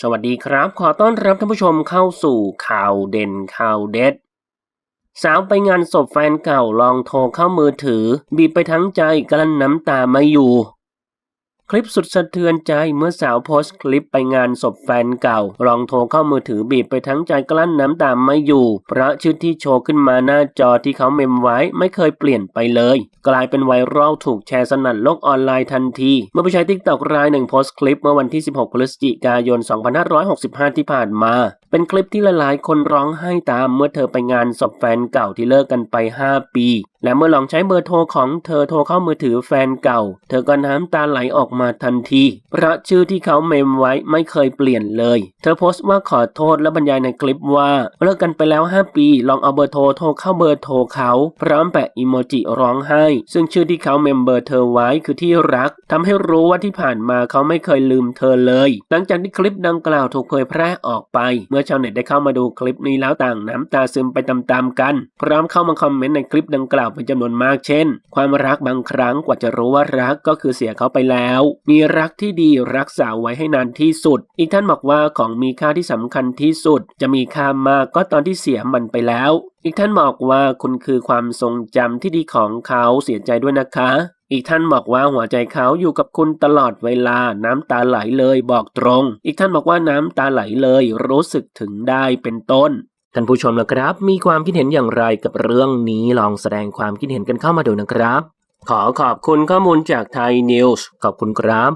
สวัสดีครับ ขอต้อนรับท่านผู้ชมเข้าสู่ข่าวเด่นข่าวเด็ด สาวไปงานศพแฟนเก่าลองโทรเข้ามือถือ บีบไปทั้งใจกลั้นน้ำตาไม่อยู่ คลิปสุดสะเทือนใจเมื่อสาวโพสต์คลิปไปงานศพแฟนเก่า ลองโทรเข้ามือถือบีบไปทั้งใจกลั้นน้ำตาไม่อยู่ เพราะชื่อที่โชว์ขึ้นมาหน้าจอที่เขาเมมไว้ไม่เคยเปลี่ยนไปเลย กลายเป็นไวรัลถูกแชร์สนั่นโลกออนไลน์ทันที เมื่อผู้ใช้ทิกตอกรายหนึ่งโพสต์คลิปเมื่อวันที่ 16 พฤศจิกายน 2565 ที่ผ่านมาเป็นคลิปที่หลายๆ คนร้องไห้ตามเมื่อเธอไปงานศพแฟนเก่าที่เลิกกันไป 5 ปี และเมื่อลองใช้เบอร์โทรของเธอโทรเข้ามือถือแฟนเก่า เธอก็น้ำตาไหลออกมาทันทีเพราะชื่อที่เขาเมมไว้ไม่เคยเปลี่ยนเลย เธอโพสต์ว่าขอโทษและบรรยายในคลิปว่าเลิกกันไปแล้ว 5 ปี ลองเอาเบอร์โทรโทรเข้าเบอร์โทรเขา พร้อมแปะอีโมจิร้องไห้ ซึ่งชื่อที่เขาเมมเบอร์เธอไว้คือที่รักทำให้รู้ว่าที่ผ่านมาเขาไม่เคยลืมเธอเลย หลังจากที่คลิปดังกล่าวถูกเผยแพร่ออกไปเมื่อชาวเน็ตได้เข้ามาดูคลิปนี้แล้วต่างน้ำตาซึมไปตามๆกัน พร้อมเข้ามาคอมเมนต์ในคลิปดังกล่าวเป็นจำนวนมากเช่น ความรักบางครั้งกว่าจะรู้ว่ารักก็คือเสียเขาไปแล้ว มีรักที่ดีรักษาไว้ให้นานที่สุด อีกท่านบอกว่าของมีค่าที่สำคัญที่สุด จะมีค่ามากก็ตอนที่เสียมันไปแล้ว อีกท่านบอกว่าคุณคือความทรงจำที่ดีของเขาเสียใจด้วยนะคะ อีกท่านบอกว่าหัวใจเขาอยู่กับคุณตลอดเวลาน้ำตาไหลเลยบอกตรง อีกท่านบอกว่าน้ำตาไหลเลยรู้สึกถึงได้เป็นต้นท่านผู้ชมนะครับ มีความคิดเห็นอย่างไรกับเรื่องนี้ลองแสดงความคิดเห็นกันเข้ามาดูนะครับ ขอขอบคุณข้อมูลจากไทยนิวส์ขอบคุณครับ